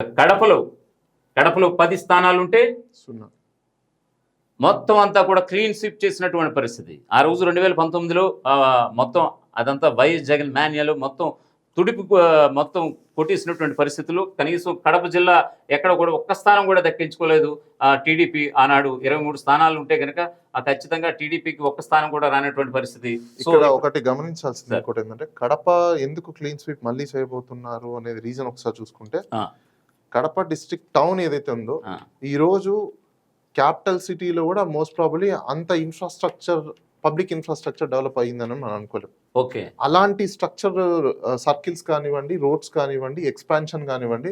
కడపలో కడపలో పది స్థానాలు ఉంటే సున్నా. మొత్తం అంతా కూడా క్లీన్ స్వీప్ చేసినటువంటి పరిస్థితి. ఆ రోజు రెండు వేల పంతొమ్మిదిలో మొత్తం అదంతా వైఎస్ జగన్ మాన్యాలు మొత్తం తుడిపి మొత్తం కొట్టేసినటువంటి పరిస్థితులు. కనీసం కడప జిల్లా ఎక్కడ కూడా ఒక్క స్థానం కూడా దక్కించుకోలేదు. టీడీపీ ఆనాడు ఇరవై మూడు స్థానాలు ఉంటే కనుక ఆ ఖచ్చితంగా టీడీపీకి ఒక్క స్థానం కూడా రానటువంటి పరిస్థితి. ఒకటి గమనించాల్సింది. ఇంకోటి ఏంటంటే కడప ఎందుకు క్లీన్ స్వీప్ మళ్ళీ చేయబోతున్నారు అనేది రీజన్ ఒకసారి చూసుకుంటే. కడప డిస్ట్రిక్ట్ టౌన్ ఏదైతే ఉందో ఆ, ఈ రోజు క్యాపిటల్ సిటీలో కూడా మోస్ట్ ప్రాబబ్లీ అంత ఇన్ఫ్రాస్ట్రక్చర్ పబ్లిక్ ఇన్ఫ్రాస్ట్రక్చర్ డెవలప్ అయ్యిందని మనం అనుకోలేం. ఓకే. అలాంటి స్ట్రక్చర్ సర్కిల్స్ కానివ్వండి రోడ్స్ కానివ్వండి ఎక్స్పాన్షన్ కానివ్వండి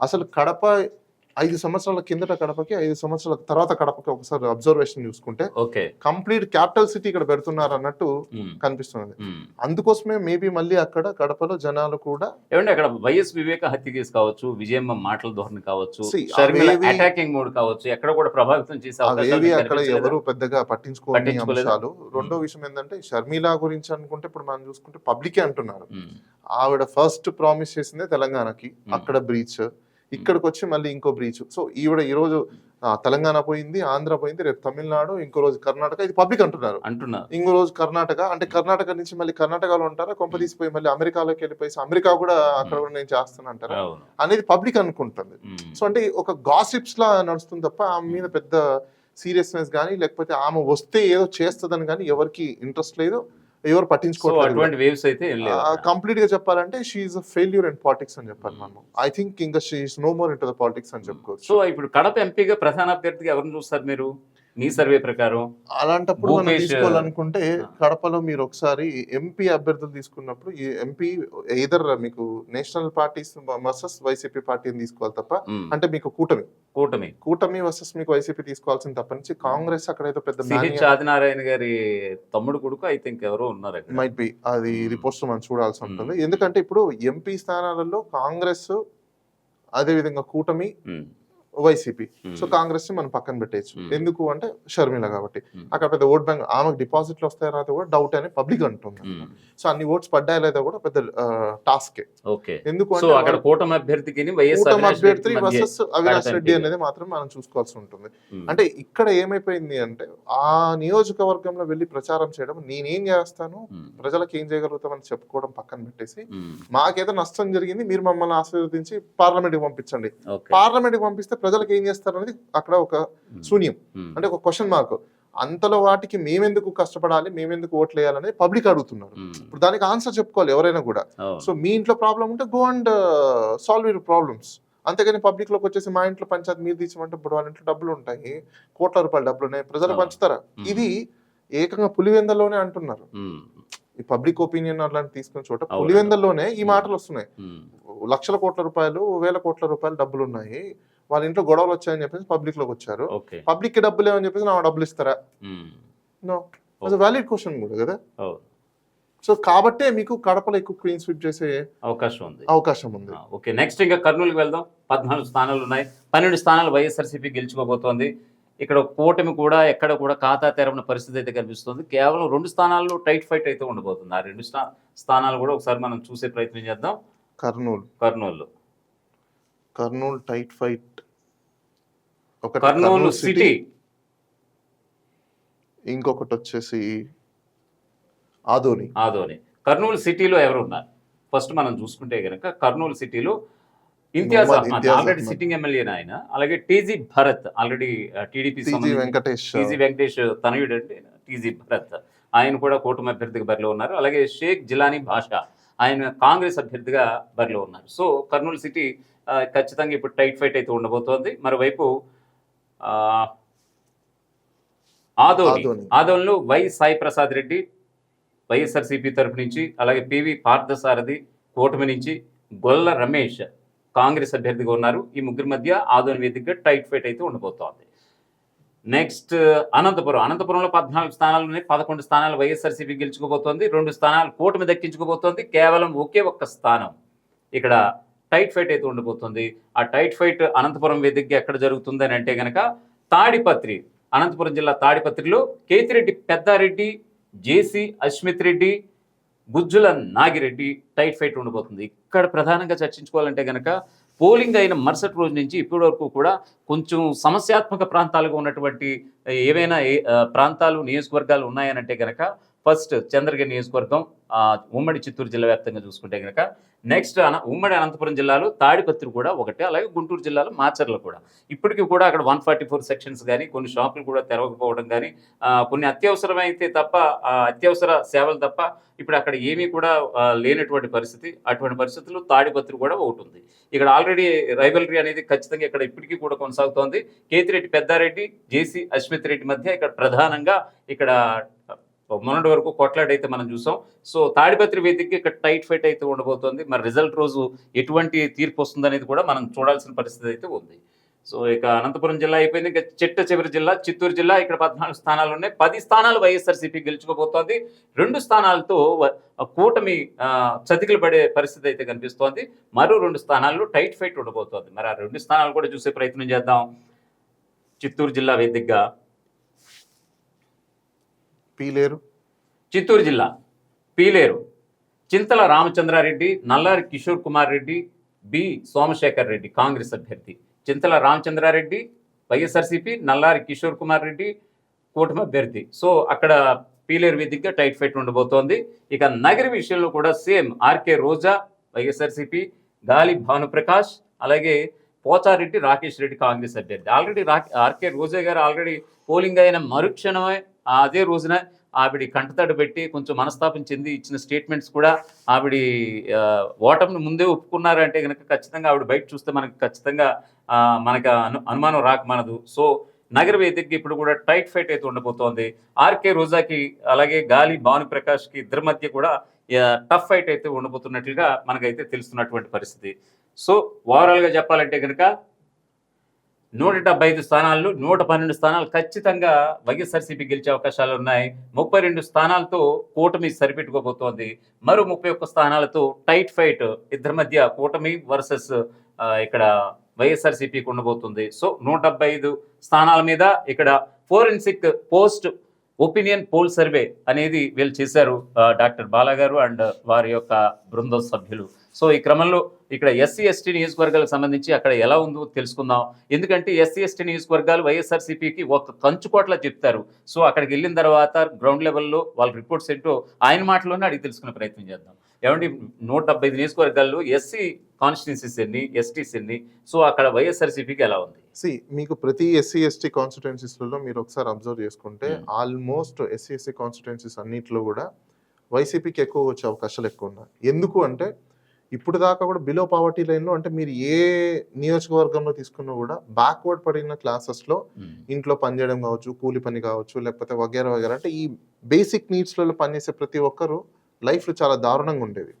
అసలు కడప ఐదు సంవత్సరాల కిందట కడపకి ఐదు సంవత్సరాల తర్వాత కడపకి ఒకసారి అబ్జర్వేషన్ చూసుకుంటే ఓకే. కంప్లీట్ క్యాపిటల్ సిటీ ఇక్కడ పెడుతున్నారు అన్నట్టు కనిపిస్తున్నది ఉమ్. అందుకోసమే మేబీ మళ్ళీ అక్కడ కడపలో జనాలు కూడా ఏమంటే అక్కడ వైఎస్ వివేక హత్య కేసు కావచ్చు విజయమ్మ మాటల ధోరణి కావచ్చు అటాకింగ్ మోడ్ కావచ్చు ఎక్కడ కూడా ప్రభావితం చేసే అక్కడ? ఎవరు పెద్దగా పట్టించుకోని పట్టించుకోలేదా? అంశాలు. రెండో విషయం ఏంటంటే షర్మిల గురించి అనుకుంటే ఇప్పుడు మనం చూసుకుంటే పబ్లికే అంటున్నారు. ఆవిడ ఫస్ట్ ప్రామిస్ చేసిందే తెలంగాణకి. అక్కడ బ్రీచ్ ఇక్కడికి వచ్చి మళ్ళీ ఇంకో బ్రీచ్ సో ఈవిడ ఈ రోజు ఆ, తెలంగాణ పోయింది ఆంధ్ర పోయింది రేపు తమిళనాడు ఇంకో రోజు కర్ణాటక. ఇది పబ్లిక్ అంటున్నారు. అంటున్నా ఇంకో రోజు కర్ణాటక. అంటే కర్ణాటక నుంచి మళ్ళీ కర్ణాటకలో ఉంటారా? కొంప తీసిపోయి మళ్ళీ అమెరికాలోకి వెళ్ళిపోయి అమెరికా కూడా అక్కడ కూడా నేను చేస్తాను అంటారా? అనేది పబ్లిక్ అనుకుంటుంది. సో అంటే ఒక గాసిప్స్ లా నడుస్తుంది తప్ప ఆమె మీద పెద్ద సీరియస్నెస్ కానీ లేకపోతే ఆమె వస్తే ఏదో చేస్తుందని కానీ ఎవరికి ఇంట్రెస్ట్ లేదు. ఎవరు పట్టించుకోవట్లేదు. అటువంటి వేవ్స్ అయితే. కంప్లీట్గా చెప్పాలంటే షీఈ్ ఫెయిల్యూర్ ఇన్ పాలిటిక్స్ అని చెప్పాలి మనం. ఐ థింక్ ఇంకా she is no more in to the politics అని చెప్పుకోవచ్చు. సో ఇప్పుడు కడప ఎంపీగా ప్రధాన అభ్యర్థిగా ఎవరిని చూస్తారు మీరు? మీ సర్వే ప్రకారం అలాంటప్పుడు మనం తీసుకోవాలనుకుంటే. కడపలో మీరు ఒకసారి ఎంపీ అభ్యర్థులు తీసుకున్నప్పుడు ఈ ఎంపీ ఎయిదర్ మీకు నేషనల్ పార్టీస్ వర్సెస్ వైసీపీ పార్టీని తీసుకోవాలి తప్ప అంటే మీకు కూటమి. కూటమి. కూటమి వర్సెస్ మీకు వైసీపీ తీసుకోవాల్సిన తప్ప నుంచి కాంగ్రెస్ అక్కడ ఏదో పెద్ద ఆదినారాయణ గారి తమ్ముడు కొడుకు ఐ థింక్ ఎవరో ఉన్నారు మైట్ బి అది. రిపోర్ట్స్ మనం చూడాల్సి ఉంటుంది. ఎందుకంటే ఇప్పుడు ఎంపీ స్థానాలలో కాంగ్రెస్ అదే విధంగా కూటమి వైసీపీ. ఉమ్, సో కాంగ్రెస్ని మనం పక్కన పెట్టేయచ్చు. Hmm. ఎందుకు అంటే షర్మిల కాబట్టి. Hmm. అక్కడ పెద్ద ఓట్ బ్యాంక్ ఆమెకు డిపాజిట్లు వస్తాయో రాదో కూడా డౌట్ అని పబ్లిక్ అంటుంది సో అన్ని ఓట్స్ పడ్డాయో లేదో కూడా పెద్ద టాస్క్. ఎందుకు అంటే కూటమి అవినాష్ అభ్యర్థి రెడ్డి వర్సెస్ అవినాష్. అనేది మాత్రం మనం చూసుకోవాల్సి ఉంటుంది. అంటే ఇక్కడ ఏమైపోయింది అంటే ఆ నియోజకవర్గంలో వెళ్ళి ప్రచారం చేయడం నేనేం చేస్తాను ప్రజలకు ఏం చేయగలుగుతామని చెప్పుకోవడం పక్కన పెట్టేసి మాకేదో నష్టం జరిగింది మీరు మమ్మల్ని ఆశీర్వదించి పార్లమెంట్కి పంపించండి. పార్లమెంట్కి పంపిస్తే ప్రజలకు ఏం చేస్తారు అనేది అక్కడ ఒక శూన్యం. అంటే ఒక క్వశ్చన్ మార్క్ అంతలో వాటికి మేమెందుకు కష్టపడాలి మేమెందుకు ఓట్లు వేయాలనేది పబ్లిక్ అడుగుతున్నారు. ఇప్పుడు దానికి ఆన్సర్ చెప్పుకోవాలి ఎవరైనా కూడా. సో మీ ఇంట్లో ప్రాబ్లం ఉంటే go and solve your problems అంతేగాని పబ్లిక్లోకి వచ్చేసి మా ఇంట్లో పంచాయతీ మీరు తీర్చమంటే ఇప్పుడు వాళ్ళ ఇంట్లో డబ్బులు ఉంటాయి కోట్ల రూపాయల డబ్బులు ఉన్నాయి ప్రజలు. పంచుతారా? ఇది ఏకంగా పులివెందల్లోనే అంటున్నారు. ఈ పబ్లిక్ ఒపీనియన్ అలాంటి తీసుకున్న చోట. పులివెందల్లోనే ఈ మాటలు వస్తున్నాయి. లక్షల కోట్ల రూపాయలు వేల కోట్ల రూపాయలు డబ్బులు ఉన్నాయి. వాళ్ళ ఇంట్లో గొడవలు వచ్చాయని చెప్పేసి పబ్లిక్లోకి వచ్చారు. పబ్లిక్కి డబ్బులు ఏమని చెప్పేసి నా డబ్బులు ఇస్తారా? నో వ్యాలిడ్ క్వశ్చన్ కూడా కదా. సో కాబట్టే మీకు కడపలో ఎక్కువ క్లీన్ స్వీప్ చేసే అవకాశం ఉంది. అవకాశం ఉంది. ఓకే. నెక్స్ట్ ఇంకా కర్నూలుకి వెళ్దాం. పద్నాలుగు స్థానాలు ఉన్నాయి. పన్నెండు స్థానాలు వైఎస్ఆర్సీపీ గెలుచుకోబోతోంది. ఇక్కడ కూటమి కూడా ఎక్కడ కూడా ఖాతా తెరవని పరిస్థితి అయితే కనిపిస్తుంది. కేవలం రెండు స్థానాల్లో టైట్ ఫైట్ అయితే ఉండబోతుంది. ఆ రెండు స్థా- స్థానాలు కూడా ఒకసారి మనం చూసే ప్రయత్నం చేద్దాం. Kurnool. Kurnool. Kurnool tight fight. ఒకటి కర్నూలు సిటీ. ఇంకొకటి వచ్చేసి ఆదోని. ఆదోని. కర్నూలు సిటీలో ఎవరు ఉన్నారు ఫస్ట్ మనం చూసుకుంటే కనుక కర్నూలు సిటీలో Imtiaz Ahmed already. Sitting MLA ఆయన అలాగే TG Bharat already TDP TG Venkatesh TG Venkatesh తనయుడు అంటే టీజీ భరత్. ఆయన కూడా కూటమి అభ్యర్థిగా బరిలో ఉన్నారు. అలాగే షేక్ జిలానీ భాషా ఆయన కాంగ్రెస్ అభ్యర్థిగా బరిలో ఉన్నారు. సో కర్నూలు సిటీ ఖచ్చితంగా ఇప్పుడు టైట్ ఫైట్ అయితే ఉండబోతోంది. మరోవైపు ఆదోని. ఆదోనిలో వై సాయి ప్రసాద్ రెడ్డి వైఎస్ఆర్సీపీ తరపు నుంచి అలాగే పివి పార్థసారథి కూటమి నుంచి గొల్ల రమేష్ కాంగ్రెస్ అభ్యర్థిగా ఉన్నారు. ఈ ముగ్గురి మధ్య ఆదోని వేదికగా టైట్ ఫైట్ అయితే ఉండబోతోంది. నెక్స్ట్ అనంతపురం. అనంతపురంలో పద్నాలుగు స్థానాలు ఉన్నాయి. పదకొండు స్థానాలు వైఎస్ఆర్సీపీ గెలుచుకోబోతోంది. రెండు స్థానాలు కూటమి దక్కించుకోబోతోంది. కేవలం ఒకే ఒక్క స్థానం ఇక్కడ టైట్ ఫైట్ అయితే ఉండబోతుంది ఆ టైట్ ఫైట్ అనంతపురం వేదికగా ఎక్కడ జరుగుతుంది అని అంటే కనుక తాడిపత్రి అనంతపురం జిల్లా తాడిపత్రిలో Ketireddy Peddareddy JC Ashmit Reddy Gujjula Nagireddy tight fight ఉండబోతుంది ఇక్కడ ప్రధానంగా చర్చించుకోవాలంటే కనుక పోలింగ్ అయిన మరుసటి రోజు నుంచి ఇప్పటి వరకు కూడా కొంచెం సమస్యాత్మక ప్రాంతాలుగా ఉన్నటువంటి ఏవైనా ఏ- ప్రాంతాలు నియోజకవర్గాలు ఉన్నాయనంటే కనుక ఫస్ట్ చంద్రగిరి నియోజకవర్గం ఉమ్మడి చిత్తూరు జిల్లా వ్యాప్తంగా చూసుకుంటే గనక నెక్స్ట్ అన ఉమ్మడి అనంతపురం జిల్లాలో తాడిపత్రి కూడా ఒకటే అలాగే గుంటూరు జిల్లాలో మాచర్లు కూడా. ఇప్పటికీ కూడా అక్కడ వన్ ఫార్టీ ఫోర్ సెక్షన్స్ కానీ కొన్ని షాపులు కూడా తెరవకపోవడం కానీ కొన్ని అత్యవసరమైతే తప్ప అత్యవసర సేవలు తప్ప ఇప్పుడు అక్కడ ఏమీ కూడా లేనటువంటి పరిస్థితి. అటువంటి పరిస్థితుల్లో తాడిపత్రి కూడా ఒకటి ఉంది. ఇక్కడ ఆల్రెడీ రైవల్రీ అనేది ఖచ్చితంగా ఇక్కడ ఇప్పటికీ కూడా కొనసాగుతోంది. కేతిరెడ్డి పెద్దారెడ్డి జేసీ అశ్మిత్ రెడ్డి మధ్య ఇక్కడ ప్రధానంగా ఇక్కడ మొన్నటి వరకు కొట్లాడైతే మనం చూసాం. సో తాడిపత్రి వేదికకి ఇక్కడ టైట్ ఫైట్ అయితే ఉండబోతోంది. మరి రిజల్ట్ రోజు ఎటువంటి తీర్పు వస్తుందనేది కూడా మనం చూడాల్సిన పరిస్థితి అయితే ఉంది. సో ఇక అనంతపురం జిల్లా అయిపోయింది. ఇంకా చిట్ట చివరి జిల్లా చిత్తూరు జిల్లా ఇక్కడ పద్నాలుగు స్థానాలు ఉన్నాయి. పది స్థానాలు వైఎస్ఆర్సీపీ గెలుచుకోబోతోంది. రెండు స్థానాలతో కూటమి చతికిలు పడే పరిస్థితి అయితే కనిపిస్తోంది. మరో రెండు స్థానాల్లో టైట్ ఫైట్ ఉండబోతోంది. మరి ఆ రెండు స్థానాలు కూడా చూసే ప్రయత్నం చేద్దాం. చిత్తూరు జిల్లా వేదికగా. పీలేరు చిత్తూరు జిల్లా పీలేరు చింతల రామచంద్రారెడ్డి నల్లారి కిషోర్ కుమార్ రెడ్డి బి సోమశేఖర్ రెడ్డి కాంగ్రెస్ అభ్యర్థి. చింతల రామచంద్రారెడ్డి వైఎస్ఆర్సీపీ నల్లారి కిషోర్ కుమార్ రెడ్డి కూటమి అభ్యర్థి. సో అక్కడ పీలేరు వేదికగా టైట్ ఫైట్ ఉండబోతోంది. ఇక నగరి విషయంలో కూడా సేమ్ ఆర్కే రోజా వైఎస్ఆర్సీపీ గాలి భానుప్రకాష్ అలాగే పోచారెడ్డి రాకేష్ రెడ్డి కాంగ్రెస్ అభ్యర్థి. ఆల్రెడీ ఆర్కే రోజా గారు ఆల్రెడీ పోలింగ్ అయిన మరుక్షణమే అదే రోజున ఆవిడ కంటతడి పెట్టి కొంచెం మనస్తాపం చెంది ఇచ్చిన స్టేట్మెంట్స్ కూడా ఆవిడ ఓటమిని ముందే ఒప్పుకున్నారంటే కనుక ఖచ్చితంగా ఆవిడ బయట చూస్తే మనకు ఖచ్చితంగా మనకు అను అనుమానం రాకమానదు సో నగర వేదికకి ఇప్పుడు కూడా టైట్ ఫైట్ అయితే ఉండబోతోంది. ఆర్కే రోజాకి అలాగే గాలి భానుప్రకాష్కి ఇద్దరి మధ్య కూడా టఫ్ ఫైట్ అయితే ఉండబోతున్నట్లుగా మనకైతే తెలుస్తున్నటువంటి పరిస్థితి. సో ఓవరాల్గా చెప్పాలంటే కనుక నూట డెబ్బై ఐదు స్థానాల్లో నూట పన్నెండు స్థానాలు ఖచ్చితంగా వైఎస్ఆర్సీపీ గెలిచే అవకాశాలు ఉన్నాయి. ముప్పై రెండు స్థానాలతో కూటమి సరిపెట్టుకోబోతోంది. మరో ముప్పై ఒక్క స్థానాలతో టైట్ ఫైట్ ఇద్దరి మధ్య కూటమి వర్సెస్ ఇక్కడ వైఎస్ఆర్సీపీకి ఉండబోతుంది సో నూట డెబ్బై ఐదు స్థానాల మీద ఇక్కడ forensic post opinion poll survey అనేది వీళ్ళు చేశారు డాక్టర్ బాలా గారు అండ్ వారి యొక్క బృందం సభ్యులు. సో ఈ క్రమంలో ఇక్కడ ఎస్సీ ఎస్టీ నియోజకవర్గాలకు సంబంధించి అక్కడ ఎలా ఉందో తెలుసుకుందాం. ఎందుకంటే ఎస్సీ ఎస్టీ నియోజకవర్గాలు వైఎస్ఆర్సీపీకి ఒక కంచుకోట్ల చెప్తారు. సో అక్కడికి వెళ్ళిన తర్వాత గ్రౌండ్ లెవెల్లో వాళ్ళ రిపోర్ట్స్ ఏంటో ఆయన మాటలోనే అడిగి తెలుసుకునే ప్రయత్నం చేద్దాం. ఏమండి నూట డెబ్బై ఐదు నియోజకవర్గాల్లో ఎస్సీ కాన్స్టిట్యున్సీస్ ఎన్ని ఎస్టీస్ ఎన్ని? సో అక్కడ వైఎస్ఆర్సీపీకి ఎలా ఉంది? సి మీకు ప్రతి ఎస్సీ ఎస్టీ కాన్స్టిట్యున్సీస్లలో మీరు ఒకసారి అబ్జర్వ్ చేసుకుంటే. ఆల్మోస్ట్ ఎస్సీ ఎస్టీ కాన్స్టిట్యున్సీస్ అన్నిట్లో కూడా వైసీపీకి ఎక్కువ వచ్చే అవకాశాలు ఎక్కువ ఉన్నాయి. ఎందుకు అంటే ఇప్పుడు దాకా కూడా బిలో పావర్టీ లైన్లో అంటే మీరు ఏ నియోజకవర్గంలో తీసుకున్నా కూడా బ్యాక్వర్డ్ పడిన క్లాసెస్లో ఇంట్లో పని చేయడం కావచ్చు కూలి పని కావచ్చు లేకపోతే వగేరా వగేరా. అంటే ఈ బేసిక్ నీడ్స్లలో పనిచేసే ప్రతి ఒక్కరు లైఫ్లో చాలా దారుణంగా ఉండేవి.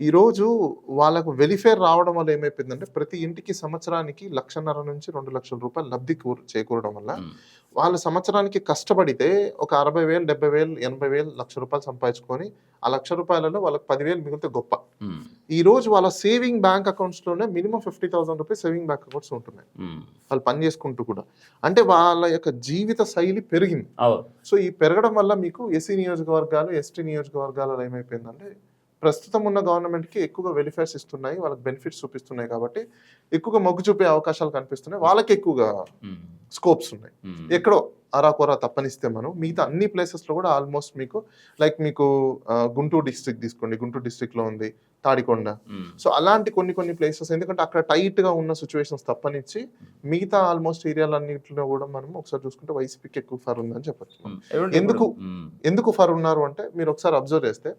ఈరోజు వాళ్ళకు వెలిఫేర్ రావడం వల్ల ఏమైపోయిందంటే ప్రతి ఇంటికి సంవత్సరానికి లక్షన్నర నుంచి రెండు లక్షల రూపాయలు లబ్ధి కూర చేకూరడం వల్ల వాళ్ళు సంవత్సరానికి కష్టపడితే ఒక అరవై వేలు డెబ్బై వేలు ఎనభై వేలు లక్ష రూపాయలు సంపాదించుకొని ఆ లక్ష రూపాయలలో వాళ్ళకి పదివేలు మిగిలితే గొప్ప. ఈ రోజు వాళ్ళ saving bank అకౌంట్స్లోనే minimum fifty thousand rupees saving bank accounts ఉంటున్నాయి. వాళ్ళు పని చేసుకుంటూ కూడా. అంటే వాళ్ళ యొక్క జీవిత శైలి పెరిగింది. సో ఈ పెరగడం వల్ల మీకు ఎస్సీ నియోజకవర్గాలు ఎస్టీ నియోజకవర్గాలలో ఏమైపోయిందంటే ప్రస్తుతం ఉన్న గవర్నమెంట్కి ఎక్కువగా వెలిఫేర్స్ ఇస్తున్నాయి వాళ్ళకి బెనిఫిట్స్ చూపిస్తున్నాయి కాబట్టి ఎక్కువగా మొగ్గు చూపే అవకాశాలు కనిపిస్తున్నాయి. వాళ్ళకి ఎక్కువగా స్కోప్స్ ఉన్నాయి. ఎక్కడో అరాకొరా తప్పనిస్తే మనం మిగతా అన్ని ప్లేసెస్లో కూడా ఆల్మోస్ట్ మీకు లైక్ మీకు గుంటూరు డిస్ట్రిక్ట్ తీసుకోండి. గుంటూరు డిస్ట్రిక్ట్లో ఉంది తాడికొండ. సో అలాంటి కొన్ని కొన్ని ప్లేసెస్ ఎందుకంటే అక్కడ టైట్గా ఉన్న సిచ్యువేషన్స్ తప్పనిచ్చి మిగతా ఆల్మోస్ట్ ఏరియాలన్నింటిలో కూడా మనం ఒకసారి చూసుకుంటే వైసీపీకి ఎక్కువ ఫర్ ఉందని చెప్పచ్చు. ఎందుకు? ఎందుకు ఫర్ ఉన్నారు అంటే మీరు ఒకసారి అబ్జర్వ్ చేస్తే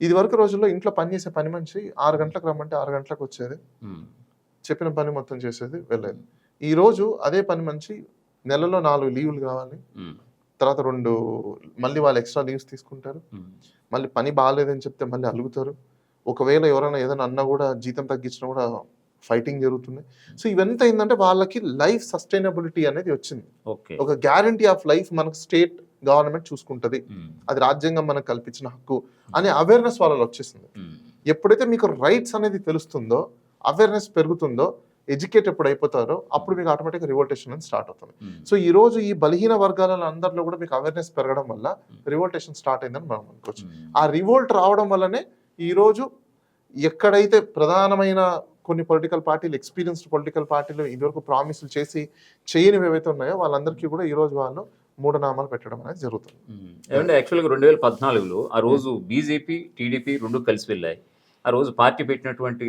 ఇది వరకు రోజుల్లో ఇంట్లో పని చేసే పని మనిషి ఆరు గంటలకు రమ్మంటే ఆరు గంటలకు వచ్చేది. చెప్పిన పని మొత్తం చేసేది వెళ్ళేది. ఈ రోజు అదే పని మనిషి నెలలో నాలుగు లీవులు కావాలి. తర్వాత రెండు మళ్ళీ వాళ్ళు ఎక్స్ట్రా లీవ్స్ తీసుకుంటారు. మళ్ళీ పని బాగాలేదని చెప్తే మళ్ళీ అలుగుతారు. ఒకవేళ ఎవరైనా ఏదైనా అన్నా కూడా జీతం తగ్గించినా కూడా ఫైటింగ్ జరుగుతుంది. సో ఇవంతా ఏంటంటే వాళ్ళకి లైఫ్ సస్టైనబిలిటీ అనేది వచ్చింది. ఓకే. ఒక గ్యారంటీ ఆఫ్ లైఫ్ మనకు స్టేట్ గవర్నమెంట్ చూసుకుంటది. అది రాజ్యాంగం మనకు కల్పించిన హక్కు అనే అవేర్నెస్ వాళ్ళలో వచ్చేసింది. ఎప్పుడైతే మీకు రైట్స్ అనేది తెలుస్తుందో అవేర్నెస్ పెరుగుతుందో ఎడ్యుకేట్ ఎప్పుడు అయిపోతారో అప్పుడు మీకు ఆటోమేటిక్గా రివోల్టేషన్ అనేది స్టార్ట్ అవుతుంది. సో ఈ రోజు ఈ బలహీన వర్గాల అందరిలో కూడా మీకు అవేర్నెస్ పెరగడం వల్ల రివోల్టేషన్ స్టార్ట్ అయిందని మనం అనుకోవచ్చు. ఆ రివోల్ట్ రావడం వల్లనే ఈ రోజు ఎక్కడైతే ప్రధానమైన కొన్ని పొలిటికల్ పార్టీలు ఎక్స్పీరియన్స్డ్ పొలిటికల్ పార్టీలు ఇదివరకు ప్రామిసులు చేసి చేయనివి ఏవైతే ఉన్నాయో వాళ్ళందరికీ కూడా ఈ రోజు వాళ్ళు మూఢనామాలు పెట్టడం అనేది జరుగుతుంది. ఏమంటే యాక్చువల్గా రెండు వేల పద్నాలుగులో ఆ రోజు బీజేపీ టీడీపీ రెండు కలిసి వెళ్ళాయి. ఆ రోజు పార్టీ పెట్టినటువంటి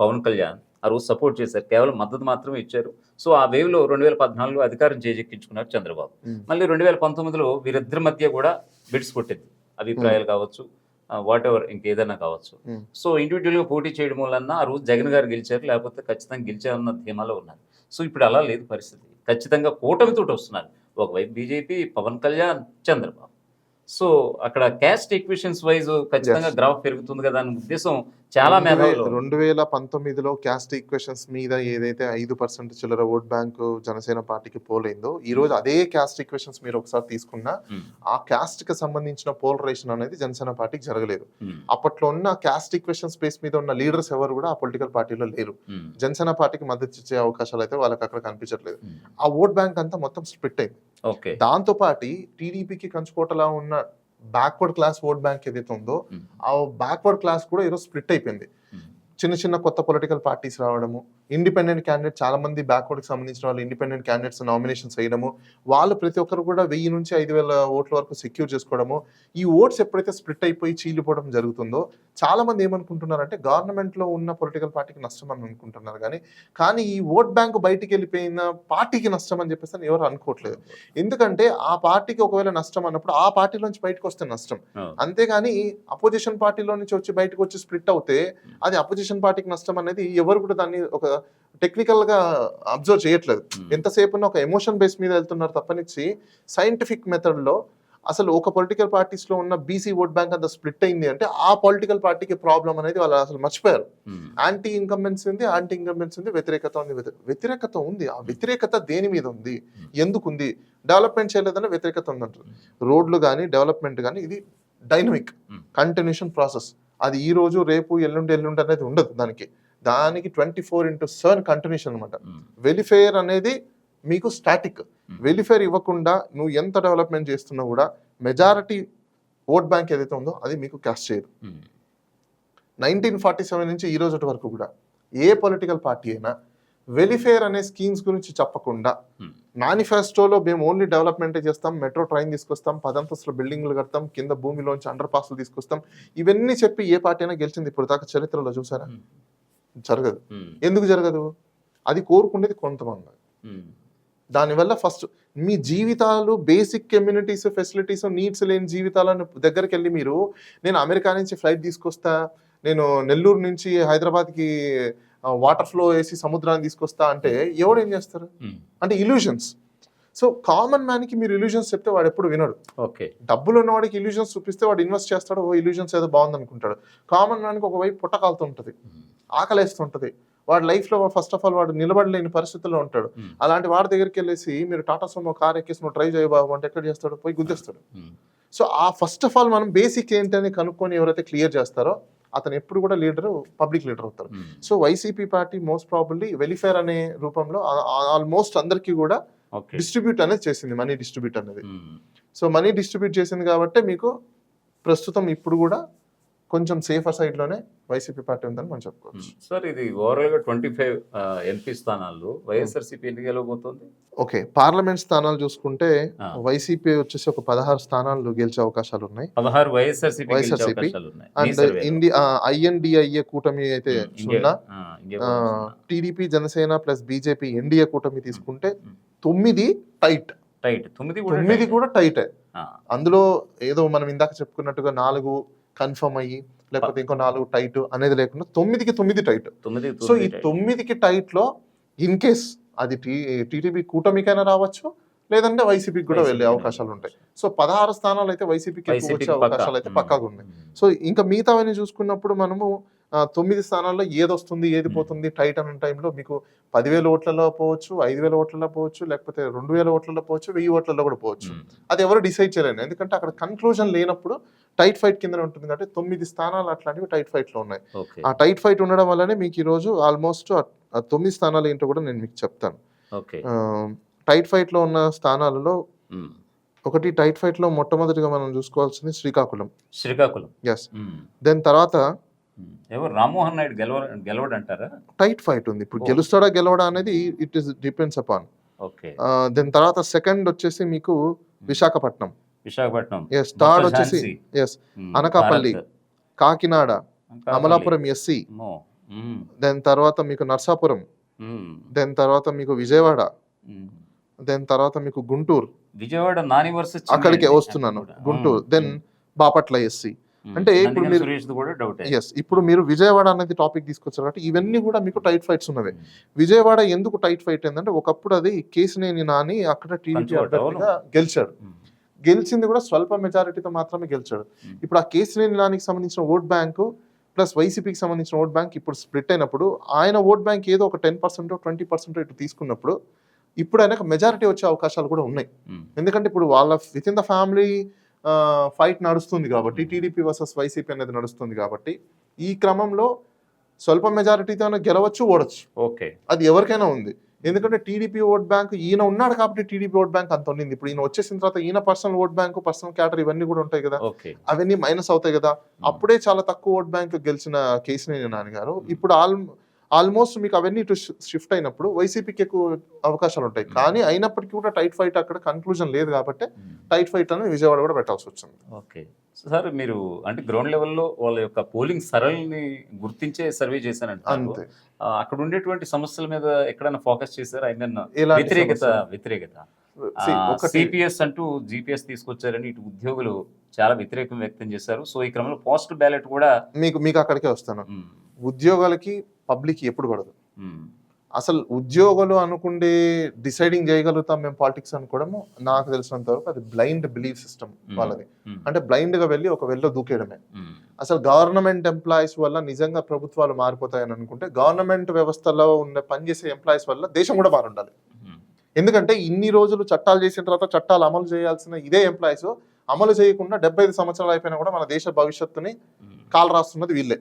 పవన్ కళ్యాణ్ ఆ రోజు సపోర్ట్ చేశారు. కేవలం మద్దతు మాత్రమే ఇచ్చారు. సో ఆ వేవ్లో రెండు వేల పద్నాలుగులో అధికారం చేజెక్కించుకున్నారు చంద్రబాబు. మళ్ళీ రెండు వేల పంతొమ్మిదిలో వీరిద్దరి మధ్య కూడా బిడ్స్ కొట్టింది. అభిప్రాయాలు కావచ్చు వాట్ ఎవర్ ఇంకేదైనా కావచ్చు. సో ఇండివిజువల్గా పోటీ చేయడం వలన ఆ రోజు జగన్ గారు గెలిచారు లేకపోతే ఖచ్చితంగా గెలిచారన్న ధీమాలో ఉన్నారు. సో ఇప్పుడు అలా లేదు పరిస్థితి. ఖచ్చితంగా కూటమితోటి వస్తున్నారు. ఒకవైపు బీజేపీ పవన్ కళ్యాణ్ చంద్రబాబు సో అక్కడ క్యాస్ట్ ఈక్వేషన్స్ వైజ్ ఖచ్చితంగా. గ్రాఫ్ పెరుగుతుంది కదా అనే ఉద్దేశం చాలా రెండు వే- మేధావులు రెండు వేల పంతొమ్మిదిలో క్యాస్ట్ ఈక్వేషన్స్ మీద ఏదైతే ఐదు పర్సెంట్ చిల్లర ఓట్ బ్యాంకు జనసేన పార్టీకి పోలైందో ఈ రోజు అదే క్యాస్ట్ ఈక్వేషన్స్ మీరు ఒకసారి తీసుకున్నా Hmm. ఆ క్యాస్ట్కి సంబంధించిన పోలరైజేషన్ అనేది జనసేన పార్టీకి జరగలేదు Hmm. అప్పట్లో ఉన్న క్యాస్ట్ ఈక్వేషన్ స్పేస్ మీద ఉన్న లీడర్స్ ఎవరు కూడా ఆ పొలిటికల్ పార్టీలో లేరు Hmm. జనసేన పార్టీకి మద్దతు ఇచ్చే అవకాశాలు అయితే వాళ్ళకి అక్కడ కనిపించట్లేదు Hmm. ఆ ఓట్ బ్యాంక్ అంతా మొత్తం స్ప్లిట్ అయింది దాంతో పాటు టీడీపీకి కంచుకోటలా ఉన్న బ్యాక్వర్డ్ క్లాస్ ఓట్ బ్యాంక్ ఏదైతే ఉందో. ఆ బ్యాక్వర్డ్ క్లాస్ కూడా ఈరోజు స్ప్లిట్ అయిపోయింది. చిన్న చిన్న కొత్త పొలిటికల్ పార్టీస్ రావడము ఇండిపెండెంట్ క్యాండిడేట్ చాలా మంది backward కి సంబంధించిన వాళ్ళు ఇండిపెండెంట్ క్యాండిడేట్స్ నామినేషన్స్ వేయడము వాళ్ళు ప్రతి ఒక్కరు కూడా వెయ్యి నుంచి ఐదు వేల ఓట్ల వరకు సెక్యూర్ చేసుకోవడము ఈ ఓట్స్ ఎప్పుడైతే స్ప్లిట్ అయిపోయి చీలిపోవడం జరుగుతుందో చాలా మంది ఏమనుకుంటున్నారంటే గవర్నమెంట్లో ఉన్న పొలిటికల్ పార్టీకి నష్టం అని అనుకుంటున్నారు కానీ కానీ ఈ ఓట్ బ్యాంక్ బయటికి వెళ్ళిపోయిన పార్టీకి నష్టం అని చెప్పేసి ఎవరు అనుకోవట్లేదు ఎందుకంటే ఆ పార్టీకి ఒకవేళ నష్టం అన్నప్పుడు ఆ పార్టీలోంచి బయటకు వస్తే నష్టం. అంతేగాని అపోజిషన్ పార్టీలో నుంచి వచ్చి బయటకు వచ్చి స్ప్లిట్ అవుతే అది అపోజిషన్ పార్టీకి నష్టం అనేది ఎవరు కూడా దాన్ని ఒక టెక్నికల్గా అబ్జర్వ్ చేయట్లేదు. Hmm. ఎంతసేపు ఒక ఎమోషన్ బేస్ మీద వెళ్తున్నారు తప్పనిచ్చి సైంటిఫిక్ మెథడ్లో అసలు ఒక పొలిటికల్ పార్టీస్లో ఉన్న బీసీ ఓట్ బ్యాంక్ అంత స్ప్లిట్ అయింది అంటే ఆ పొలిటికల్ పార్టీకి ప్రాబ్లం అనేది వాళ్ళు అసలు మర్చిపోయారు. Hmm. యాంటీ ఇన్కంబెన్స్ ఉంది యాంటీ ఇన్కంబెన్స్ ఉంది వ్యతిరేకత ఉంది వ్యతి- వ్యతిరేకత ఉంది. ఆ వ్యతిరేకత దేని మీద ఉంది? ఎందుకు ఉంది? డెవలప్మెంట్ చేయలేదని వ్యతిరేకత ఉందంటారు రోడ్లు కానీ డెవలప్మెంట్ కానీ ఇది డైనమిక్ Hmm. కంటిన్యూషన్ ప్రాసెస్ అది ఈ రోజు రేపు ఎల్లుండి ఎల్లుండి అనేది ఉండదు దానికి. దానికి twenty four into seven continuation అనమాట. వెలిఫేర్ అనేది మీకు స్టాటిక్. వెలిఫేర్ ఇవ్వకుండా నువ్వు ఎంత డెవలప్మెంట్ చేస్తున్నా కూడా మెజారిటీ ఓట్ బ్యాంక్ ఏదైతే ఉందో అది మీకు క్యాష్ చేయదు. నైన్టీన్ ఫార్టీ సెవెన్ నుంచి ఈ రోజు వరకు కూడా ఏ పొలిటికల్ పార్టీ అయినా వెలిఫేర్ అనే స్కీమ్స్ గురించి చెప్పకుండా. మేనిఫెస్టోలో మేము ఓన్లీ డెవలప్మెంట్ చేస్తాం మెట్రో ట్రైన్ తీసుకొస్తాం పదంతస్తుల బిల్డింగ్లు కడతాం కింద భూమిలోంచి అండర్ పాస్లు తీసుకొస్తాం ఇవన్నీ చెప్పి ఏ పార్టీ అయినా గెలిచింది ఇప్పుడు దాకా చరిత్రలో చూసారా. జరగదు. ఎందుకు జరగదు? అది కోరుకునేది కొంతమంది. దానివల్ల ఫస్ట్ మీ జీవితాలు బేసిక్ కమ్యూనిటీస్ ఫెసిలిటీస్ నీడ్స్ లేని జీవితాలను దగ్గరికి వెళ్ళి మీరు నేను అమెరికా నుంచి ఫ్లైట్ తీసుకొస్తా నేను నెల్లూరు నుంచి హైదరాబాద్కి వాటర్ ఫ్లో వేసి సముద్రాన్ని తీసుకొస్తా అంటే ఎవడు ఏం చేస్తారు. అంటే ఇల్యూషన్స్. సో కామన్ మ్యాన్కి మీరు ఇల్యూషన్స్ చెప్తే వాడు ఎప్పుడు వినడు. ఓకే. డబ్బులు ఉన్నవాడికి ఇల్యూషన్స్ చూపిస్తే వాడు ఇన్వెస్ట్ చేస్తాడు ఓ ఇల్యూషన్స్ ఏదో బాగుంది అనుకుంటాడు కామన్ మ్యాన్కి ఒకవైపు పుట్టకాలుతుంటుంది. ఆకలేస్తుంటుంది వాడి లైఫ్లో ఫస్ట్ ఆఫ్ ఆల్ వాడు నిలబడలేని పరిస్థితుల్లో ఉంటాడు. అలాంటి వాడి దగ్గరికి వెళ్ళేసి మీరు టాటా సోమో కార్ ఎక్కేసి నువ్వు ట్రై చేయబాబు అంటే ఎక్కడ చేస్తాడు పోయి గుద్దేస్తాడు. సో ఆ ఫస్ట్ ఆఫ్ ఆల్ మనం బేసిక్ ఏంటని కనుక్కొని ఎవరైతే క్లియర్ చేస్తారో అతను ఎప్పుడు కూడా లీడర్ పబ్లిక్ లీడర్ అవుతారు. So YCP party most probably welfare అనే రూపంలో ఆల్మోస్ట్ అందరికీ కూడా డిస్ట్రిబ్యూట్ అనేది చేసింది మనీ డిస్ట్రిబ్యూట్ అనేది. సో మనీ డిస్ట్రిబ్యూట్ చేసింది కాబట్టి మీకు ప్రస్తుతం ఇప్పుడు కూడా కొంచెం సేఫర్ సైడ్లోనే వైసీపీ పార్టీ ఉందని మనం చెప్పుకోవచ్చు సార్ ఇది ఓవరాల్గా ట్వంటీ ఫైవ్ ఎంపీ స్థానాల్లో వైఎస్ఆర్సీపీ ఎన్ని గెలవబోతోంది ఓకే పార్లమెంట్ స్థానాలు చూసుకుంటే. వైసీపీ వచ్చేసి ఒక పదహారు స్థానాలు గెలిచే అవకాశాలు ఉన్నాయి పదహారు YSRCP YSRCP. And. Indie I N D I A కూటమి అయితే సున్నా. TDP Janasena plus BJP NDA కూటమి తీసుకుంటే. తొమ్మిది టైట్ టైట్ తొమ్మిది కూడా తొమ్మిది టైట్. కూడా టైటే అందులో ఏదో మనం ఇందాక చెప్పుకున్నట్టుగా నాలుగు కన్ఫర్మ్ అయ్యి లేకపోతే ఇంకో నాలుగు టైట్ అనేది లేకుండా తొమ్మిదికి తొమ్మిది టైట్ తొమ్మిది సో ఈ. తొమ్మిదికి టైట్లో ఇన్ కేస్ అది టీడీపీ కూటమికైనా రావచ్చు లేదంటే వైసీపీకి కూడా వెళ్ళే అవకాశాలు ఉంటాయి సో పదహారు స్థానాలు అయితే వైసీపీకి వచ్చే. అవకాశాలు అయితే. పక్కాగా ఉన్నాయి. సో ఇంకా మిగతావన్నీ చూసుకున్నప్పుడు మనము తొమ్మిది స్థానాల్లో ఏది వస్తుంది ఏది. పోతుంది టైట్ అన్న టైంలో మీకు పదివేల ఓట్లలో పోవచ్చు ఐదు వేల ఓట్లలో పోవచ్చు లేకపోతే రెండు వేల ఓట్లలో పోవచ్చు వెయ్యి ఓట్లలో కూడా పోవచ్చు. అది ఎవరు డిసైడ్ చేయలేరు ఎందుకంటే అక్కడ కన్క్లూజన్ లేనప్పుడు టైట్ ఫైట్ కింద ఉంటుంది. కాబట్టి తొమ్మిది స్థానాలు అట్లాంటివి టైట్ ఫైట్లో ఉన్నాయి ఆ టైట్ ఫైట్ ఉండడం వల్లనే మీకు ఈ రోజు ఆల్మోస్ట్ ఆ తొమ్మిది స్థానాలు ఏంటో కూడా నేను మీకు చెప్తాను. ఓకే. టైట్ ఫైట్లో ఉన్న స్థానాలలో. ఒకటి టైట్ ఫైట్లో మొట్టమొదటిగా మనం చూసుకోవాల్సింది శ్రీకాకుళం. శ్రీకాకుళం. ఎస్. దెన్ తర్వాత ఉమ్. ఎవరు? రామ్మోహన్ నాయుడు గెలవ గెలవడంటారా? టైట్ ఫైట్ ఉంది. ఇప్పుడు. గెలుస్తాడా గెలవడా అనేది it is depends upon. Okay. దాని తర్వాత సెకండ్ వచ్చేసి మీకు విశాఖపట్నం. విశాఖపట్నం. ఎస్ థర్డ్ వచ్చేసి. Yes Anakapalli. Kakinada. Amalapuram SC. Then తర్వాత మీకు నర్సాపురం. దెన్ తర్వాత మీకు విజయవాడ. దెన్ తర్వాత మీకు గుంటూరు. విజయవాడ నాని వర్సెస్ అక్కడికే వస్తున్నాను గుంటూరు. Then Bapatla SC. అంటే ఇప్పుడు మీరు- ఎస్ ఇప్పుడు మీరు విజయవాడ అనేది టాపిక్ తీసుకొచ్చారు కాబట్టి ఇవన్నీ కూడా మీకు టైట్ ఫైట్స్ ఉన్నవే. విజయవాడ ఎందుకు టైట్ ఫైట్ ఏంటంటే ఒకప్పుడు అది కేసినేని నాని అక్కడ టీడీపీ అభ్యర్థిగా గెలిచాడు. గెలిచింది కూడా స్వల్ప మెజారిటీతో మాత్రమే గెలిచాడు. ఇప్పుడు ఆ కేసినేని నానికి సంబంధించిన ఓట్ బ్యాంకు ప్లస్ వైసీపీకి సంబంధించిన ఓట్ బ్యాంక్ ఇప్పుడు స్ప్లిట్ అయినప్పుడు ఆయన ఓట్ బ్యాంక్ ఏదో ఒక టెన్ పర్సెంట్ ట్వంటీ పర్సెంట్ ఇటు తీసుకున్నప్పుడు ఇప్పుడు ఆయనకు మెజారిటీ వచ్చే అవకాశాలు కూడా ఉన్నాయి. ఎందుకంటే ఇప్పుడు వాళ్ళ within the family fight నడుస్తుంది కాబట్టి టీడీపీ వర్సెస్ వైసీపీ అనేది నడుస్తుంది కాబట్టి ఈ క్రమంలో స్వల్ప మెజారిటీతో గెలవచ్చు ఓడచ్చు. ఓకే. అది ఎవరికైనా ఉంది. ఎందుకంటే టీడీపీ ఓట్ బ్యాంక్ ఈయన ఉన్నాడు కాబట్టి టీడీపీ ఓట్ బ్యాంక్ అంత ఉండింది ఇప్పుడు ఈయన వచ్చేసిన తర్వాత ఈయన personal vote bank personal cadre ఇవన్నీ కూడా ఉంటాయి కదా. అవన్నీ మైనస్ అవుతాయి కదా. అప్పుడే చాలా తక్కువ ఓట్ బ్యాంక్ గెలిచిన కేసినేని నాన్నగారు ఇప్పుడు ఆల్ ఆల్మోస్ట్ మీకు అవన్నీ ఇటు షిఫ్ట్ అయినప్పుడు వైసీపీకి ఎక్కువ అవకాశాలు ఉంటాయి కానీ అయినప్పటికీ కూడా టైట్ ఫైట్ అక్కడ కన్క్లూజన్ లేదు కాబట్టి టైట్ ఫైట్ అనేది విజయవాడ కూడా పెట్టాల్సి వచ్చింది. ఓకే. సార్ మీరు అంటే గ్రౌండ్ లెవెల్లో వాళ్ళ యొక్క పోలింగ్ సరళిని గుర్తించే సర్వే ఆ, అక్కడ ఉండేటువంటి సమస్యల మీద ఎక్కడైనా ఫోకస్ చేశారు? ఐ మీన్ వ్యతిరేకత? వ్యతిరేకత? సిపిఎస్ అంటూ జిపిఎస్ తీసుకొచ్చారని ఇటు ఉద్యోగులు చాలా వ్యతిరేకం వ్యక్తం చేశారు. సో ఈ క్రమంలో పోస్ట్ బ్యాలెట్ కూడా మీకు మీకు అక్కడికే వస్తాను. ఉమ్, ఉద్యోగాలకి పబ్లిక్ ఎప్పుడు పడదు. అసలు ఉద్యోగులు అనుకుంటే డిసైడింగ్ చేయగలుగుతాం మేము పాలిటిక్స్ అనుకోవడము నాకు తెలిసినంత వరకు అది బ్లైండ్ బిలీఫ్ సిస్టమ్ వాళ్ళది. అంటే బ్లైండ్గా వెళ్ళి ఒక వెళ్ళో దూకేయడమే. అసలు గవర్నమెంట్ ఎంప్లాయీస్ వల్ల నిజంగా ప్రభుత్వాలు మారిపోతాయని అనుకుంటే గవర్నమెంట్ వ్యవస్థలో ఉన్న పనిచేసే ఎంప్లాయీస్ వల్ల దేశం కూడా మారుండాలి. ఎందుకంటే ఇన్ని రోజులు చట్టాలు చేసిన తర్వాత చట్టాలు అమలు చేయాల్సిన ఇదే ఎంప్లాయీస్ అమలు చేయకుండా డెబ్బై ఐదు సంవత్సరాలు అయిపోయినా కూడా మన దేశ భవిష్యత్తుని కాలు రాస్తున్నది వీళ్ళే.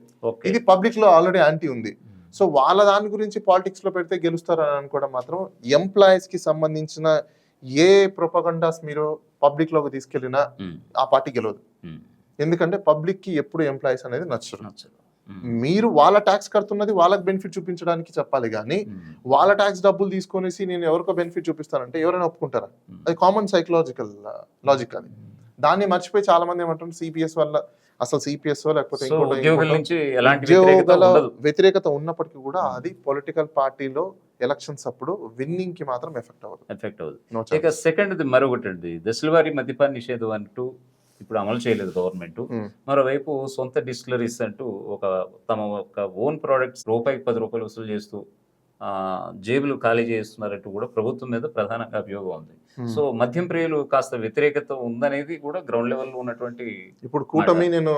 ఇది పబ్లిక్లో ఆల్రెడీ యాంటీ ఉంది. సో వాళ్ళ దాని గురించి పాలిటిక్స్లో పెడితే గెలుస్తారని అనుకోవడం మాత్రం ఎంప్లాయీస్కి సంబంధించిన ఏ ప్రొపగండాస్ మీరు పబ్లిక్లోకి తీసుకెళ్ళినా ఆ పార్టీ గెలవదు. ఎందుకంటే పబ్లిక్కి ఎప్పుడు ఎంప్లాయీస్ అనేది నచ్చరు మీరు వాళ్ళ ట్యాక్స్ కడుతున్నది వాళ్ళకి బెనిఫిట్ చూపించడానికి చెప్పాలి కానీ వాళ్ళ ట్యాక్స్ డబ్బులు తీసుకొనేసి నేను ఎవరికో బెనిఫిట్ చూపిస్తానంటే ఎవరైనా ఒప్పుకుంటారా? అది కామన్ సైకలాజికల్ లాజిక్ అది. దాన్ని మర్చిపోయి చాలా మంది ఏమంటారు సిపిఎస్ వల్ల అసలు సిపిఎస్ లేకపోతే ఉద్యోగుల వ్యతిరేకత ఉన్నప్పటికీ కూడా అది పొలిటికల్ పార్టీలో ఎలక్షన్స్ అప్పుడు విన్నింగ్కి మాత్రం ఎఫెక్ట్ అవ్వదు. ఎఫెక్ట్ అవుతుంది No ఇక. సెకండ్ మరొకటి దశలవారి మద్యపాన నిషేధం అంటూ ఇప్పుడు అమలు చేయలేదు గవర్నమెంట్ Hmm. మరోవైపు సొంత డిస్టిలరీస్ అంటూ ఒక తమ ఒక ఓన్ ప్రోడక్ట్స్ రూపాయికి పది రూపాయలు వసూలు చేస్తూ ఆ, జేబులు ఖాళీ చేస్తున్నారంటూ కూడా ప్రభుత్వం మీద ప్రధానంగా అభియోగం ఉంది. Hmm. సో మద్యం ప్రియులు కాస్త వ్యతిరేకత ఉందనేది కూడా గ్రౌండ్ లెవెల్లో ఉన్నటువంటి ఇప్పుడు కూటమి నేను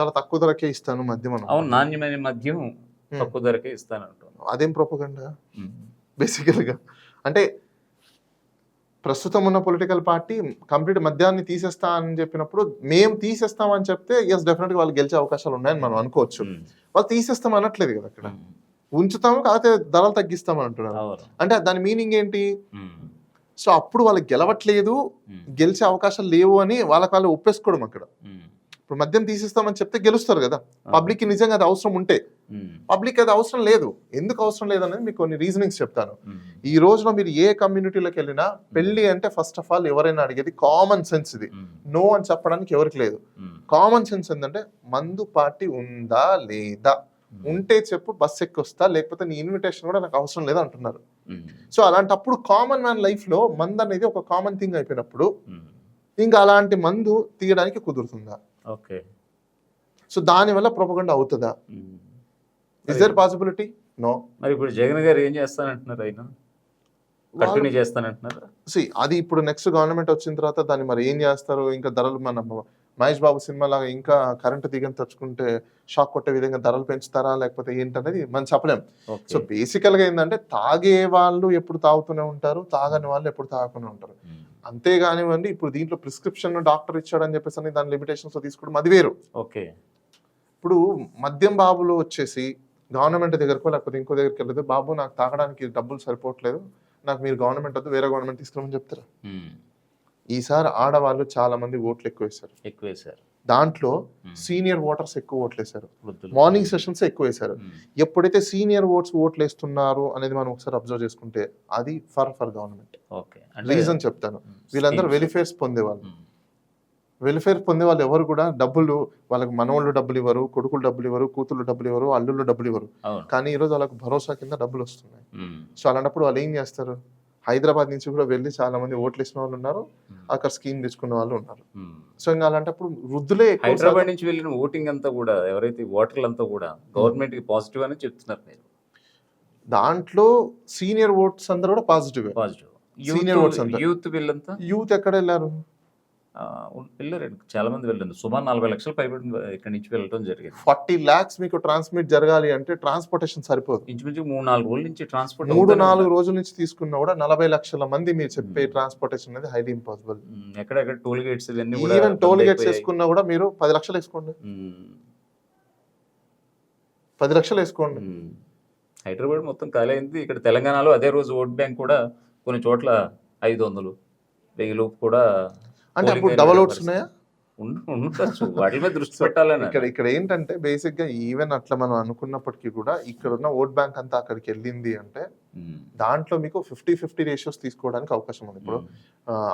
చాలా తక్కువ ధరకే ఇస్తాను మద్యం అవును నాణ్యమైన మద్యం. తక్కువ ధరకే ఇస్తానంటున్నాను అదేం ప్రొపగండా బేసికల్గా. అంటే ప్రస్తుతం ఉన్న పొలిటికల్ పార్టీ కంప్లీట్ మద్యాన్ని తీసేస్తా అని చెప్పినప్పుడు మేము తీసేస్తాం అని చెప్తే ఎస్ డెఫినెట్గా వాళ్ళు గెలిచే అవకాశాలు ఉన్నాయని మనం అనుకోవచ్చు. వాళ్ళు తీసేస్తాం అనట్లేదు కదా అక్కడ. ఉంచుతాము కాకపోతే ధరలు తగ్గిస్తాం అంటున్నారు. అంటే దాని మీనింగ్ ఏంటి. సో అప్పుడు వాళ్ళకి గెలవట్లేదు. గెలిచే అవకాశాలు లేవు అని వాళ్ళకి వాళ్ళు ఒప్పేసుకోవడం అక్కడ. ఇప్పుడు మద్యం తీసేస్తామని చెప్తే గెలుస్తారు కదా పబ్లిక్కి నిజంగా అది అవసరం ఉంటే. పబ్లిక్ అది అవసరం లేదు ఎందుకు అవసరం లేదనేది మీకు కొన్ని రీజనింగ్స్ చెప్తాను. ఈ రోజున మీరు ఏ కమ్యూనిటీలోకి వెళ్ళినా పెళ్ళి అంటే ఫస్ట్ ఆఫ్ ఆల్ ఎవరైనా అడిగేది కామన్ సెన్స్ ఇది. నో అని చెప్పడానికి ఎవరికి లేదు. కామన్ సెన్స్ ఏంటంటే మందు పార్టీ ఉందా లేదా ఉంటే చెప్పు బస్ ఎక్కి వస్తా లేకపోతే నీ ఇన్విటేషన్ కూడా నాకు అవసరం లేదు అంటున్నారు. Hmm. సో అలాంటప్పుడు కామన్ మ్యాన్ లైఫ్లో మందు అనేది ఒక కామన్ థింగ్ అయిపోయినప్పుడు Hmm. ఇంకా అలాంటి మందు తీయడానికి కుదురుతుందా? ఓకే. సో దానివల్ల ప్రొపగండ అవుతుందా? Hmm. Is there possibility no మరి ఇప్పుడు జగన్ గారు ఏం చేస్తానంటున్నారు ఆయన? కంటిన్యూ చేస్తానంటున్నారు? సి అది ఇప్పుడు నెక్స్ట్ గవర్నమెంట్ వచ్చిన తర్వాత దాన్ని మరి ఏం చేస్తారు? ఇంకా ధరలు మన మహేష్ బాబు సినిమా లాగా ఇంకా కరెంట్ దిగని తెచ్చుకుంటే షాక్ కొట్టే విధంగా ధరలు పెంచుతారా లేకపోతే ఏంటనేది మనం చెప్పలేం. So okay. బేసికల్గా ఏంటంటే తాగే వాళ్ళు ఎప్పుడు తాగుతూనే ఉంటారు తాగని వాళ్ళు ఎప్పుడు తాగుతూనే ఉంటారు. అంతేగానివ్వండి ఇప్పుడు దీంట్లో ప్రిస్క్రిప్షన్ డాక్టర్ ఇచ్చాడని చెప్పేసి అని దాని లిమిటేషన్స్ తీసుకోవడం అది వేరు. ఓకే. ఇప్పుడు మద్యం బాబులు వచ్చేసి గవర్నమెంట్ దగ్గరకో లేకపోతే ఇంకో దగ్గరికి వెళ్ళదు బాబు నాకు తాగడానికి డబ్బులు సరిపోవట్లేదు నాకు మీరు గవర్నమెంట్ వద్దు వేరే గవర్నమెంట్ తీసుకురమని చెప్తారు. ఈసారి ఆడవాళ్ళు చాలా మంది ఓట్లు ఎక్కువ వేశారు ఎక్కువ వేశారు దాంట్లో. సీనియర్ ఓటర్స్ ఎక్కువ ఓట్లేశారు. వృద్ధులు. మార్నింగ్ సెషన్స్ ఎక్కువ వేశారు. ఎప్పుడైతే సీనియర్ ఓట్స్ ఓట్లు వేస్తున్నారు అనేది మనం ఒకసారి అబ్జర్వ్ చేసుకుంటే అది ఫర్ ఫర్ గవర్నమెంట్. రీజన్ చెప్తాను. వీళ్ళందరూ. వెలిఫేర్స్ పొందేవాళ్ళు. వెలిఫేర్ పొందే వాళ్ళు ఎవరు కూడా డబ్బులు వాళ్ళకి మనవాళ్ళు డబ్బులు ఇవ్వరు కొడుకులు డబ్బులు ఇవ్వరు కూతుళ్ళు డబ్బులు ఇవ్వరు అల్లుళ్ళు డబ్బులు ఇవ్వరు. కానీ ఈరోజు వాళ్ళకి భరోసా కింద డబ్బులు వస్తున్నాయి. సో అలాంటప్పుడు వాళ్ళు ఏం చేస్తారు? హైదరాబాద్ నుంచి కూడా వెళ్ళి చాలా మంది ఓట్లు వేసిన వాళ్ళు ఉన్నారు. అక్కడ స్కీమ్ తెచ్చుకున్న వాళ్ళు ఉన్నారు. సో ఇంకా అలాంటప్పుడు వృద్ధులే హైదరాబాద్ నుంచి వెళ్ళిన ఓటింగ్ అంతా కూడా ఎవరైతే ఓటర్లు అంతా కూడా గవర్నమెంట్కి పాజిటివ్ అని చెప్తున్నారు మీరు. దాంట్లో సీనియర్ ఓట్స్ అందరూ కూడా పాజిటివ్ పాజిటివ్ votes అంతా. యూత్ వీళ్ళంతా? యూత్ ఎక్కడ వెళ్ళారు? వెళ్ళారండి. చాలా మంది వెళ్ళండి సుమారు నలభై లక్షలు పైబడి ఇక్కడి నుంచి వెళ్ళడం జరిగింది. ఫార్టీ లాక్స్ మీకు ట్రాన్స్మిట్ జరగాలి అంటే ట్రాన్స్పోర్టేషన్ సరిపోదు. ఇంచుమించు మూడు నాలుగు రోజుల నుంచి ట్రాన్స్పోర్ట్ మూడు నాలుగు రోజుల నుంచి తీసుకున్నా కూడా నలభై లక్షల మంది మీరు చెప్పే. ట్రాన్స్పోర్టేషన్ అనేది హైలీ ఇంపాసిబుల్ ఎక్కడెక్కడ toll gates even toll gates. వేసుకున్నా కూడా మీరు పది లక్షలు వేసుకోండి. పది లక్షలు వేసుకోండి. హైదరాబాద్ మొత్తం ఖాళీ అయింది. ఇక్కడ తెలంగాణలో అదే రోజు ఓట్ బ్యాంక్ కూడా కొన్ని చోట్ల ఐదు వందలు వెయ్యి లోపు కూడా అంటే అప్పుడు డబల్ ఓట్స్. ఉన్నాయా ఉండ- ఉండొచ్చు వాటి మీద దృష్టి పెట్టాలని ఇక్కడ ఇక్కడ ఏంటంటే బేసిక్గా ఈవెన్ అట్లా మనం అనుకున్నప్పటికీ కూడా ఇక్కడ ఉన్న ఓట్ బ్యాంక్ అంతా అక్కడికి వెళ్ళింది అంటే. దాంట్లో మీకు ఫిఫ్టీ ఫిఫ్టీ రేషియోస్ తీసుకోవడానికి అవకాశం ఉంది ఇప్పుడు.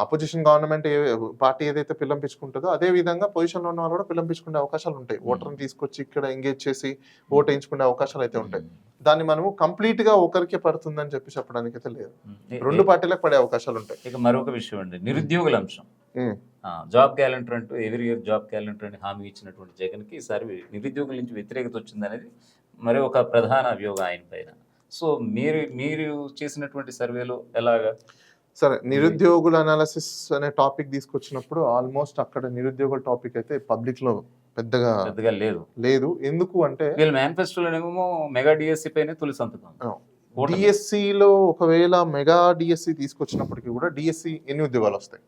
అపోజిషన్ గవర్నమెంట్ పార్టీ ఏదైతే పిల్లంపించుకుంటుందో అదే విధంగా పొజిషన్లో ఉన్న వాళ్ళు కూడా పిల్లంపించుకునే అవకాశాలు ఉంటాయి. ఓటర్ని తీసుకొచ్చి ఇక్కడ ఎంగేజ్ చేసి ఓటు వేయించుకునే అవకాశాలు అయితే ఉంటాయి. దాన్ని మనము కంప్లీట్గా ఒకరికే పడుతుందని చెప్పి చెప్పడానికి అయితే లేదు. రెండు పార్టీలకు పడే అవకాశాలు ఉంటాయి ఇక మరొక విషయం అండి నిరుద్యోగుల అంశం జాబ్ క్యాలెండర్ అంటూ ఎవరి ఇయర్ జాబ్ క్యాలెండర్ అని హామీ ఇచ్చినటువంటి జగన్కి ఈసారి నిరుద్యోగుల నుంచి వ్యతిరేకత వచ్చిందనేది మరి ఒక ప్రధాన అభియోగం ఆయన పైన. సో మీరు మీరు చేసినటువంటి సర్వేలో ఎలాగా? సరే నిరుద్యోగుల అనాలిసిస్ అనే టాపిక్ తీసుకొచ్చినప్పుడు ఆల్మోస్ట్ అక్కడ నిరుద్యోగుల టాపిక్ అయితే పబ్లిక్లో పెద్దగా పెద్దగా లేదు. లేదు. ఎందుకు అంటే వీళ్ళ మేనిఫెస్టోలోనేమో మెగా డిఎస్సి పైనే తొలి సంతకం. ఆ. కూటమి. డిఎస్సి లో ఒకవేళ మెగా డిఎస్సి తీసుకొచ్చినప్పటికీ కూడా డిఎస్సి ఎన్ని ఉద్యోగాలు వస్తాయి?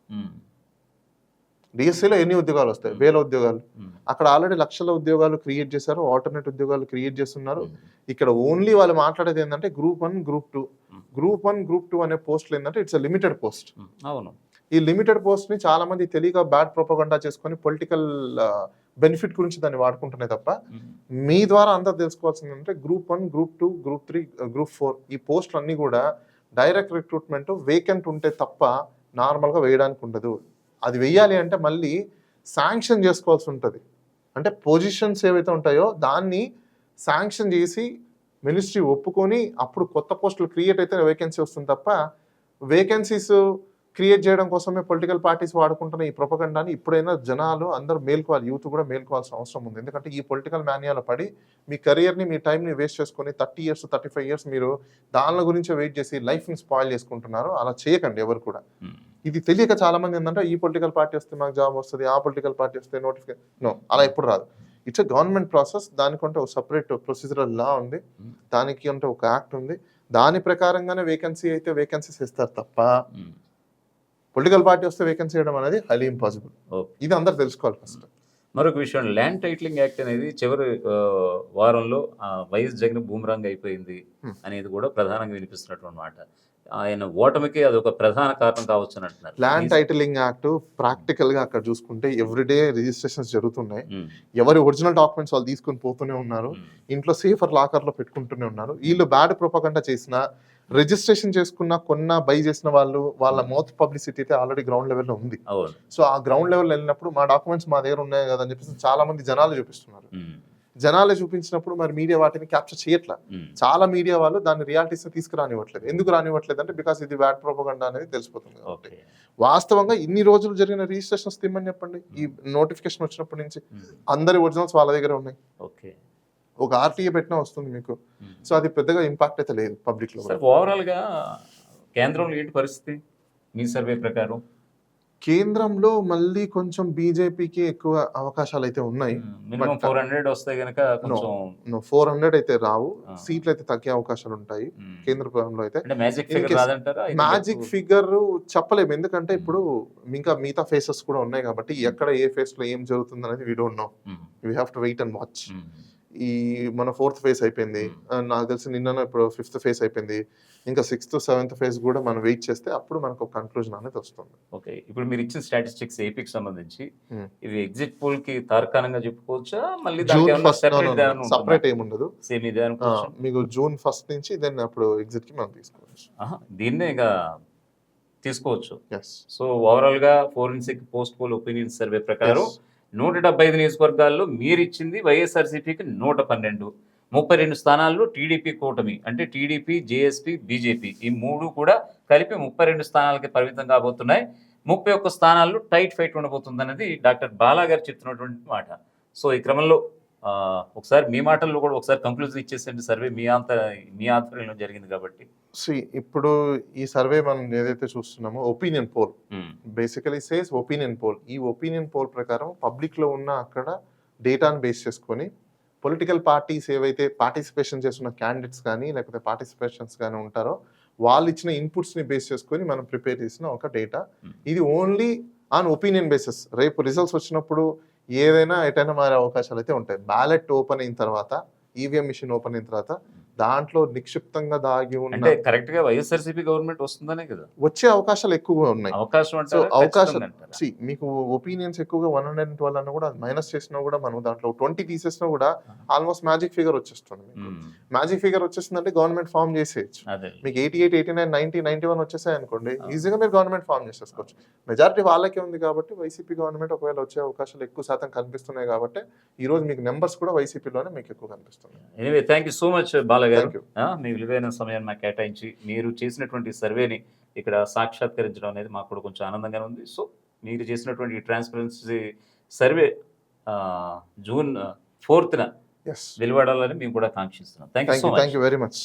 ఉమ్, DSC లో ఎన్ని ఉద్యోగాలు వస్తాయి? వేల ఉద్యోగాలు. అక్కడ ఆల్రెడీ లక్షల ఉద్యోగాలు క్రియేట్ చేశారు ఆల్టర్నేట్ ఉద్యోగాలు క్రియేట్ చేస్తున్నారు. ఇక్కడ ఓన్లీ వాళ్ళు మాట్లాడేది ఏంటంటే group one group two. Group one group two అనే పోస్టులు ఏంటంటే ఇట్స్ లిమిటెడ్ పోస్ట్ అవును. ఈ లిమిటెడ్ పోస్ట్ని చాలా మంది తెలియక బ్యాడ్ ప్రొపగండా చేసుకొని పొలిటికల్ బెనిఫిట్ గురించి దాన్ని వాడుకుంటున్నాయి తప్ప మీ ద్వారా అంతా తెలుసుకోవాల్సింది అంటే group one group two group three group four ఈ పోస్టులు అన్ని కూడా డైరెక్ట్ రిక్రూట్మెంట్ వేకెంట్ ఉంటే తప్ప నార్మల్గా వేయడానికి ఉండదు. అది వెయ్యాలి అంటే మళ్ళీ శాంక్షన్ చేసుకోవాల్సి ఉంటుంది. అంటే పొజిషన్స్ ఏవైతే ఉంటాయో దాన్ని శాంక్షన్ చేసి మినిస్ట్రీ ఒప్పుకొని అప్పుడు కొత్త పోస్టులు క్రియేట్ అయితే వేకెన్సీ వస్తుంది తప్ప వేకెన్సీస్ క్రియేట్ చేయడం కోసమే పొలిటికల్ పార్టీస్ వాడుకుంటున్న ఈ ప్రొపగండాని ఇప్పుడైనా జనాలు అందరూ మేల్కోవాలి యూత్ కూడా మేల్కోవాల్సిన అవసరం ఉంది. ఎందుకంటే ఈ పొలిటికల్ మాన్యాలో పడి మీ కెరియర్ని మీ టైంని వేస్ట్ చేసుకొని thirty years thirty five years మీరు దాని గురించి వెయిట్ చేసి లైఫ్ని స్పాయిల్ చేసుకుంటున్నారు. అలా చేయకండి ఎవరు కూడా. Hmm. ఇది తెలియక చాలా మంది ఏంటంటే ఈ పొలిటికల్ పార్టీ వస్తే మాకు జాబ్ వస్తుంది ఆ పొలిటికల్ పార్టీ వస్తే నోటిఫికేషన్ నో అలా ఎప్పుడు రాదు. ఇట్స్ గవర్నమెంట్ ప్రాసెస్ దానికంటే ఒక సపరేట్ ప్రొసీజరల్ లా ఉంది. Hmm. దానికి అంటే ఒక యాక్ట్ ఉంది. దాని ప్రకారంగానే వేకెన్సీ అయితే వేకెన్సీస్ ఇస్తారు తప్ప పొలిటికల్ పార్టీ వస్తే వేకెన్సీ ఇవ్వడం అనేది హైలీ ఇంపాసిబుల్ ఇది అందరు తెలుసుకోవాలి ఫస్ట్ మరొక విషయం ల్యాండ్ టైటిలింగ్ యాక్ట్ అనేది చివరి వారంలో వైఎస్ జగన్ బూమరాంగ్ అయిపోయింది Hmm. అనేది కూడా ప్రధానంగా వినిపిస్తున్నటువంటి మాట. ఆయన ఓటమికి అది ఒక ప్రధాన కారణం కావచ్చు అని అంటున్నారు ల్యాండ్ టైటిలింగ్ యాక్ట్ ప్రాక్టికల్గా అక్కడ చూసుకుంటే ఎవ్రీడే రిజిస్ట్రేషన్స్ జరుగుతున్నాయి. ఉమ్, ఎవరి ఒరిజినల్ డాక్యుమెంట్స్ వాళ్ళు తీసుకొని పోతూనే ఉన్నారు. ఉమ్, ఇంట్లో సేఫర్ లాకర్లో పెట్టుకుంటూనే ఉన్నారు. వీళ్ళు బ్యాడ్ ప్రొపగండా చేసిన రిజిస్ట్రేషన్ చేసుకున్న కొన్న బై చేసిన వాళ్ళు వాళ్ళ మౌత్ పబ్లిసిటీ అయితే ఆల్రెడీ గ్రౌండ్ లెవెల్లో ఉంది. సో ఆ గ్రౌండ్ లెవెల్ వెళ్ళినప్పుడు మా డాక్యుమెంట్స్ మా దగ్గర ఉన్నాయి కదా అని చెప్పేసి చాలా మంది జనాలు చూపిస్తున్నారు. జనాలు చూపించినప్పుడు మరి మీడియా వాటిని క్యాప్చర్ చేయట్లా. ఉమ్, చాలా మీడియా వాళ్ళు దాన్ని రియాలిటీస్ తీసుకురానివ్వట్లేదు. ఎందుకు రానివ్వట్లేదు అంటే బికాస్ ఇది బ్యాడ్ ప్రొపగండా అనేది తెలిసిపోతుంది కాబట్టి. వాస్తవంగా ఇన్ని రోజులు జరిగిన రిజిస్ట్రేషన్స్ తిమ్మని చెప్పండి. ఈ నోటిఫికేషన్ వచ్చినప్పటి నుంచి ఉమ్, అందరి ఒరిజినల్స్ వాళ్ళ దగ్గర ఉన్నాయి. ఓకే ఒక ఆర్టీఏ పెట్టినా వస్తుంది మీకు. సో అది పెద్దగా ఇంపాక్ట్ అయితే లేదు పబ్లిక్లో ఓవరాల్గా కేంద్రంలో ఏంటి పరిస్థితి? మీ సర్వే ప్రకారం? కేంద్రంలో మళ్ళీ బీజేపీకి ఎక్కువ అవకాశాలు అయితే ఉన్నాయి ఫోర్ హండ్రెడ్ వస్తే కొంచెం ఫోర్ హండ్రెడ్ అయితే రావు. సీట్లు అయితే తగ్గే అవకాశాలు ఉంటాయి కేంద్ర ప్రభుత్వంలో అయితే. మ్యాజిక్ ఫిగర్ చెప్పలేము. ఎందుకంటే ఇప్పుడు ఇంకా మిగతా ఫేసెస్ కూడా ఉన్నాయి కాబట్టి ఎక్కడ ఏ ఫేస్లో ఏం జరుగుతుంది అనేది we don't know we have to wait and watch ఈ మన ఫోర్త్ ఫేజ్ అయిపోయింది. నాకు తెలిసి నిన్న ఇప్పుడు ఫిఫ్త్ ఫేజ్ అయిపోయింది. ఇంకా సిక్స్త్ సెవెంత్ ఫేజ్ కూడా మనం వెయిట్ చేస్తే అప్పుడు మనకు ఒక కన్క్లూజన్ అనేది వస్తుంది. ఓకే. ఇప్పుడు మీరు ఇచ్చిన స్టాటిస్టిక్స్ ఏపీకి సంబంధించి. ఇవి ఎగ్జిట్ పోల్కి తార్కాణంగా చెప్పుకోవచ్చా? మళ్ళీ సెపరేట్ ఏముండదు సేమ్ ఇదే మీకు జూన్ ఫస్ట్ నుంచి దెన్ అప్పుడు ఎగ్జిట్కి మనం తీసుకోవచ్చు. దీన్నే ఇక తీసుకోవచ్చు. సో ఓవరాల్గా forensic post poll opinion survey ప్రకారం నూట డెబ్బై ఐదు నియోజకవర్గాల్లో మీరిచ్చింది వైఎస్ఆర్సీపీకి నూట పన్నెండు. ముప్పై రెండు స్థానాల్లో టీడీపీ కూటమి అంటే టీడీపీ జేఎస్పీ బీజేపీ. ఈ మూడు కూడా కలిపి ముప్పై రెండు స్థానాలకి పరిమితం కాబోతున్నాయి. ముప్పై ఒక్క స్థానాల్లో టైట్ ఫైట్ ఉండబోతుంది అనేది డాక్టర్ బాలా గారు చెప్తున్నటువంటి మాట. సో ఈ క్రమంలో ఒకసారి మీ మాటల్లో కూడా ఒకసారి కంక్లూజన్ ఇచ్చేసండి సర్వే మీ అంత మీ ఆధ్వర్యంలో జరిగింది కాబట్టి. సి ఇప్పుడు ఈ సర్వే మనం ఏదైతే చూస్తున్నామో opinion poll basically says opinion poll ఈ ఒపీనియన్ పోల్ ప్రకారం పబ్లిక్లో ఉన్న అక్కడ డేటాను బేస్ చేసుకొని పొలిటికల్ పార్టీస్ ఏవైతే పార్టిసిపేషన్ చేస్తున్న క్యాండిడేట్స్ కానీ లేకపోతే పార్టిసిపేషన్స్ కానీ ఉంటారో వాళ్ళు ఇచ్చిన ఇన్పుట్స్ని బేస్ చేసుకొని మనం ప్రిపేర్ చేసిన ఒక డేటా Hmm. ఇది ఓన్లీ ఆన్ ఒపీనియన్ బేసిస్ రేపు రిజల్ట్స్ వచ్చినప్పుడు ఏదైనా ఎటైనా మారే అవకాశాలు అయితే ఉంటాయి. బ్యాలెట్ ఓపెన్ అయిన తర్వాత ఈవీఎం మిషన్ ఓపెన్ అయిన తర్వాత దాంట్లో నిక్షిప్తంగా దాగి అంటే ఉన్న కరెక్ట్గా వైఎస్ఆర్సీపీ గవర్నమెంట్ వస్తుందనే కదా. వచ్చే అవకాశాలు ఎక్కువగా ఉన్నాయి. అవకాశం సో అంటారా? అవకాశం మీకు ఒపీనియన్స్ ఎక్కువగా వన్ హండ్రెడ్ ట్వెల్వ్ అన్న కూడా మైనస్ చేసినా కూడా మనం దాంట్లో ట్వంటీ తీసేసినా కూడా ఆల్మోస్ట్ మ్యాజిక్ ఫిగర్ వచ్చేస్తుంది మ్యాజిక్ ఫిగర్ వచ్చేసిందంటే గవర్నమెంట్ ఫామ్ చేసేయచ్చు. మీకు eighty eight eighty nine ninety ninety one వచ్చేసాయి అనుకోండి. ఈజీగా మీరు గవర్నమెంట్ ఫామ్ చేసేసుకోవచ్చు. మెజారిటీ వాళ్ళకే ఉంది కాబట్టి వైసీపీ గవర్నమెంట్ ఒకవేళ వచ్చే అవకాశాలు ఎక్కువ శాతం కనిపిస్తున్నాయి కాబట్టి ఈ రోజు మీకు నెంబర్స్ కూడా వైసీపీలోనే మీకు ఎక్కువ కనిపిస్తున్నాయి. Anyway thank you so much బాలగారు ఆ, మీ విలువైన సమయాన్ని నాకు కేటాయించి మీరు చేసినటువంటి సర్వేని ఇక్కడ సాక్షాత్కరించడం అనేది మాకు కూడా కొంచెం ఆనందంగా ఉంది. సో మీరు చేసినటువంటి ట్రాన్స్పరెన్సీ సర్వే జూన్ ఫోర్త్న వెలువడాలని మేము కూడా కాంక్షిస్తున్నాం. Thank you so thank you very much